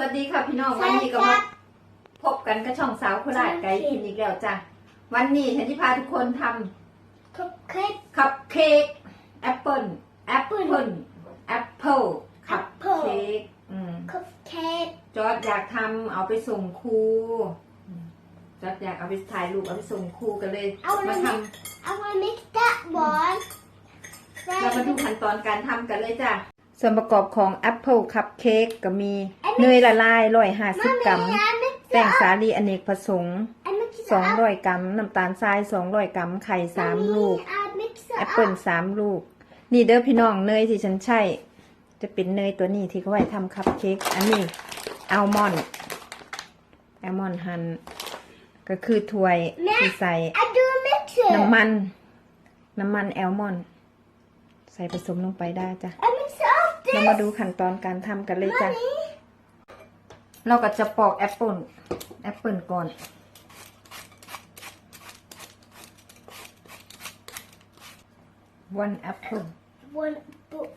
วัสดีค่ะพี่น้องวันนี้ก็มาพบกันกับช่องสาวโคราชไกด์กินอีกแล้วจ้ะวันนี้ฉันจะพาทุกคนทคัพเค้กำคัพเค้กแอปเปิลแอปเปิลแอปเปิลคัพ Apple เค้กอืมคัพเค้กจอร์ดอยากทำเอาไปส่งครูอืมจอร์ดอยากเอาไปถ่ายรูปเอาไปส่งครูกันเลยมาท I want to mix that one ำเรามาดูขั้นตอนการทำกันเลยจ้ะ ส่วนประกอบของแอปเปิลคัพเค้กก็มีเนยละลายร้อยห้าสิบกรัม Mommy, I mix แป้ง it สา up ลีอเนกประสงค์ I mix it สอง up ร้อยกรัม น้ำตาลทรายสองร้อยกรัม ไข่สาม Mommy, ลูก I mix it แอปเปิล up สามลูก นี่เด้อพี่น้องเนยที่ฉันใช้จะเป็นเนยตัวนี้ที่เขาไว้ทำคัพเค้ก อันนี้อัลมอนด์อัลมอนด์หั่นก็คือถ้วยที่ใส่ I do mix it น้ำมัน น้ำมันแอลมอนด์ใส่ผสมลงไปได้จ้ะ I mix it up เรามาดูขั้นตอนการทำกันเลยจ้ะ Mommy เราก็จะปอกแอปเปิลแอปเปิลก่อน one apple one apple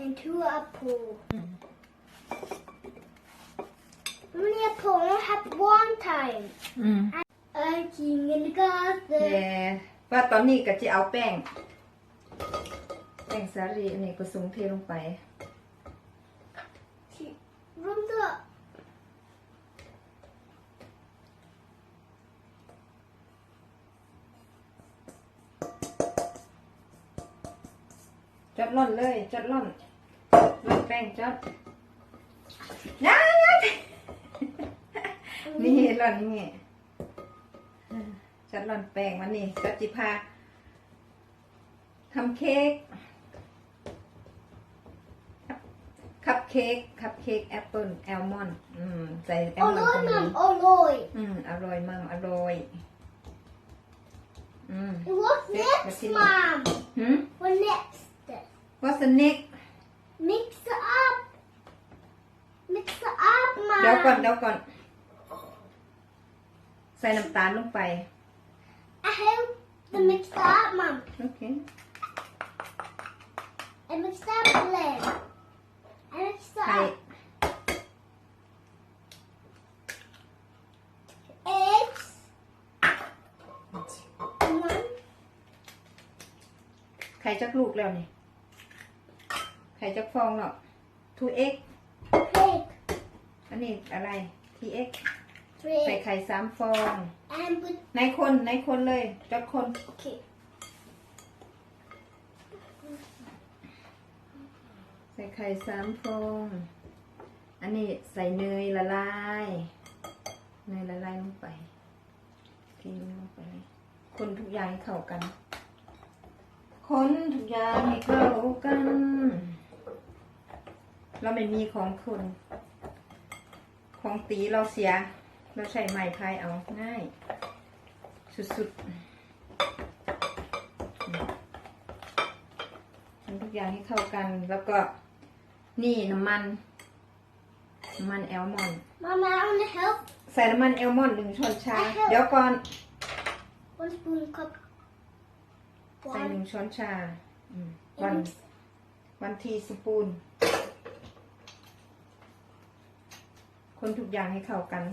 and two apple Only apple I have one time อืม I king in the garden แย่ว่าตอนนี้ก็จะเอาแป้ง แป้งสาลีอันนี้ผสมเทลงไป Run the จดล่อนเลยจดล่อนล่อนแป้งจดนะนี่ล่อนนี่จดล่อนแป้งวันนี้จดจิพาทำเค้กคัพเค้กคัพเค้กแอปเปิลแอลมอนด์อืมใส่แอลมอนด์ตรง Oloy นี้ mum, oloy. อืมอร่อยมากอร่อยอืม What's Yeah, next, that's it. mom? หืม What next? What's the next Mix it up. Mix it up, mom. เดี๋ยวก่อนเดี๋ยวก่อน ใส่น้ำตาลลงไป I have to mix it up, mom. โอเค I mix it up, blend. I mix it ไข่ up. Eggs. One. ไข่จักลูกแล้วนี่ ไข่จักฟองเนาะ two egg Egg. อันนี้อะไร t x ใส่ Three. ไข่สามฟอง And put ในคนในคนเลยจักคน okay. ใส่ไข่สามฟอง อันนี้ใส่เนยละลาย เนยละลายลงไปเทลงไปเลยคนทุกอย่างให้เข้ากัน คนทุกอย่างให้เข้ากัน เราไม่มีของคนของตีเราเสีย เราใช้ไม้พายเอาง่าย สุดๆทำทุกอย่างให้เข้ากัน แล้วก็นี่น้ำมันน้ำมันแอลมอนด์ Mama, I want to help. ใส่น้ำมันแอลมอนด์หนึ่งช้อนชา เดี๋ยวก่อน One spoon cup. ใส่ห One. นึ่งช้อนชาอืมวันวันทีสปูน คนทุกอย่างให้เข้ากัน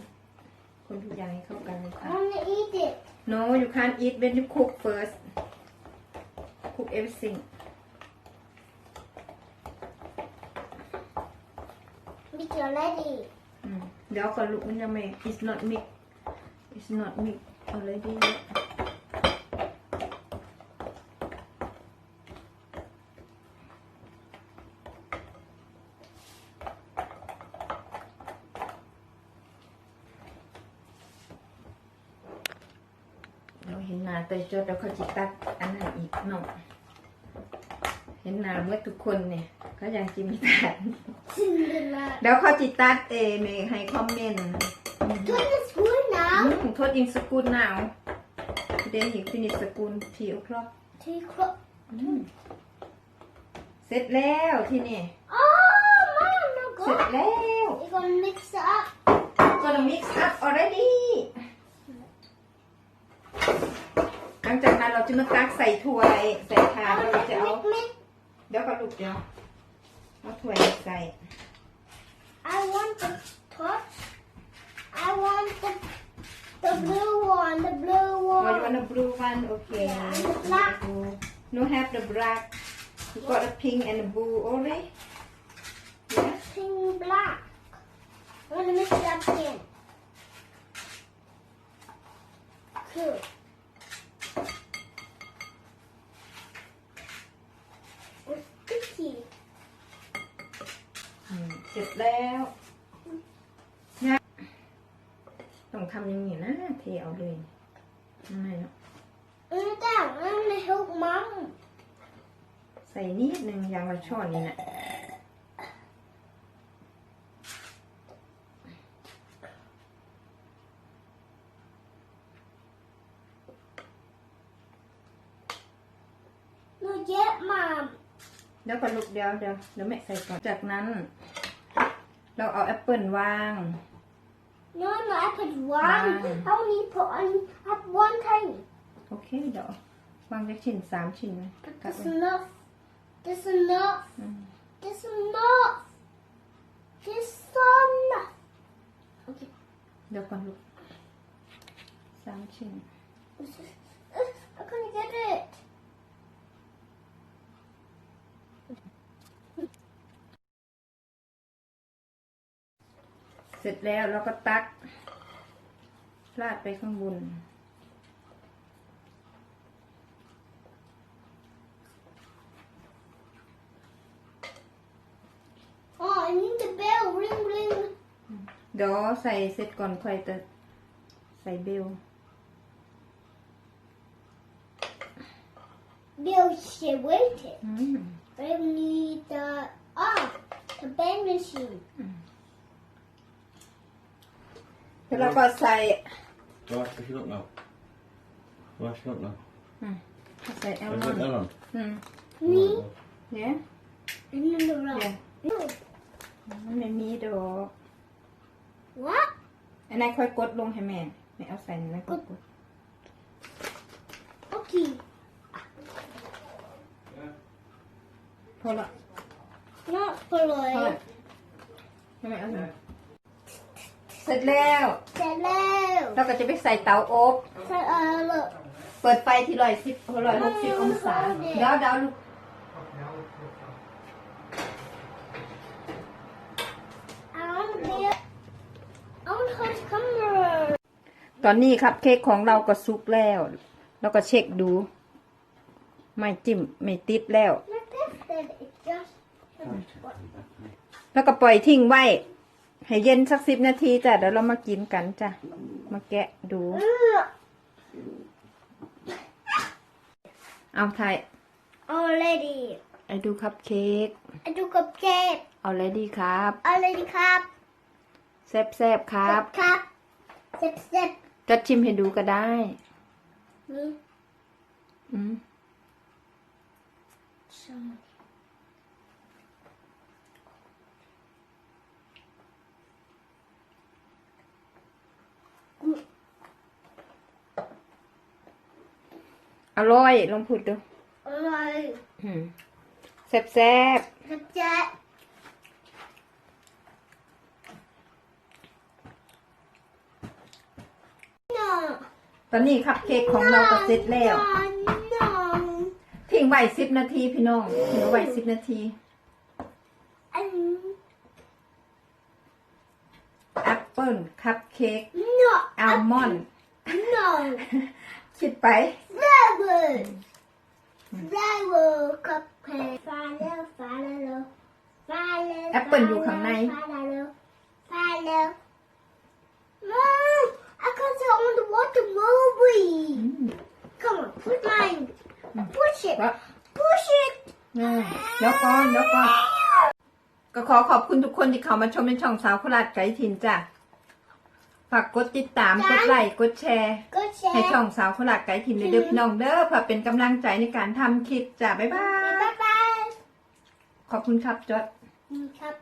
คนทุกอย่างให้เข้ากันเลย I ค่ะ want to eat it. No you can't eat when you cook first cook everything Mix it already. อืมเดี๋ยวก่อนลูกมันยังไม่ it's not mix it's not mix already เเห็นหน้าแต่จดแล้วเขาจิตัดอันไหนอีกเนาะเห็นหน้าเมื่อทุกคนเนี่ยเขาอยากจิมีตัด Cinderella. เดี๋ยวเขาจิตัดเอเมย์ให้คอมเมนต์ Turn the spoon อื now. มโทษยิงสกุลหนาวเดนหิฟินิสสกุลทีโอคลอก Two o'clock. เสร็จแล้วที่นี่ Oh, mom, no เสร็จ good. แล้ว You're gonna mix it up. gonna mix up already หลังจากนั้นเราจะมาตักใส่ถ้วยใส่ถาดเราจะเอาเดี๋ยวก็ลุกเดี๋ยวเอาถ้วยใส่ I want the top I want the the blue one the blue one oh, you want the blue one okay yeah, the black no have the black you got the pink and the blue only yeah pink black แล้วเนี่ยต้องทำอย่างนี้นะเทเอาเลยไม่เนาะ And then I'm gonna help mom. ใส่นิดนึงอยางละช้อนนี่นะ Not yet, mom. เดี๋ยวก่อนลูกเดี๋ยวเดี๋ยวเดี๋ยวแม่ใส่ก่อนจากนั้น เราเอาแอปเปิลวาง No, no, I put one. Wow. I only put on up one thing. โอเคเดี๋ยววางจากชิ้นสามชิ้นไหม But กัด this ไว้ enough. This enough. อืม This enough. This enough. Okay. เดี๋ยวก่อนลูกสามชิ้น This is- uh, I couldn't get it. เสร็จแล้วเราก็ตักราดไปข้างบน Oh, I need the bell. Ring, ring. เดี๋ยวใส่เสร็จก่อนค่อยจะใส่เบล Bell, she waited. อืม But I need the ah, the bell machine. แล้วเราก็ใส่ Var ska jag nå? Var ska jag nå? ใส่แอล Jag มอน vet ด์ Ellen. อืม Me เนี่ย and then the round. Yeah. No. มันไม่มีดอก What? อันนั้นค่อยกดลงให้แม่แม่เอาใส่ในนั้นก็กด Okay. พอละ Not for พอ like. ละให้แม่เอาใส่เสร็จแล้ว Hello. เราก็จะไปใส่เตาอบ So, uh, look. เปิดไฟที่ร้อยสิบร้อยหกสิบองศาเดี๋ยวเดี๋ยวลูก I want to be. I want to hold the camera. ตอนนี้ครับเค้กของเราก็สุกแล้ว แล้วก็เช็คดู ไม่จิ้มไม่ติดแล้ว Like this, then it just. แล้วก็ปล่อยทิ้งไว้ ให้เย็นสักสิบนาทีจ้ะเดี๋ยวเรามากินกันจ้ะ มาแกะดู เอาไทย Already. ไอ้ดูครับเค้ก I do cupcake. เอาเลยดีครับ Already cup. แซ่บแซบๆครับ Sip cup. Sip sip. จะชิมให้ดูก็ได้ Me. อืม Some. อร่อย ลองพูดดู Alright. อืมแซ่บแซ่บ Sip that. No. ๆตอนนี้ครับเค้กของเราก็เสร็จแล้ว No. ทิ้งไว้สิบนาทีพี่น้องทิ้งไว้สิบนาที Um, แอปเปิลคัพเค้ก no. อัลมอนด์ No. คิดไป Flower. Flower cupcake. Follow, follow, follow. แอปเปิลอยู่ข้างใน Follow, follow. Mom, I can't say on the water movie. อืม Come on, put mine. Push it. ก็ Push it. อ่าเดี๋ยวก่อนเดี๋ยวก่อนก็ขอขอบคุณทุกคนที่เข้ามาชมในช่องสาวโคราชไกด์ถิ่นจ้ะ ฝากกดติดตาม กดไลค์ กดแชร์ Good ให้ share. ช่องสาวโคราชไกด์ถิ่นเด้อพี่น้องเด้อเพื่อเป็นกำลังใจในการทำคลิปจ้ะบ๊ายบาย Bye bye. ขอบคุณครับจอด Cup.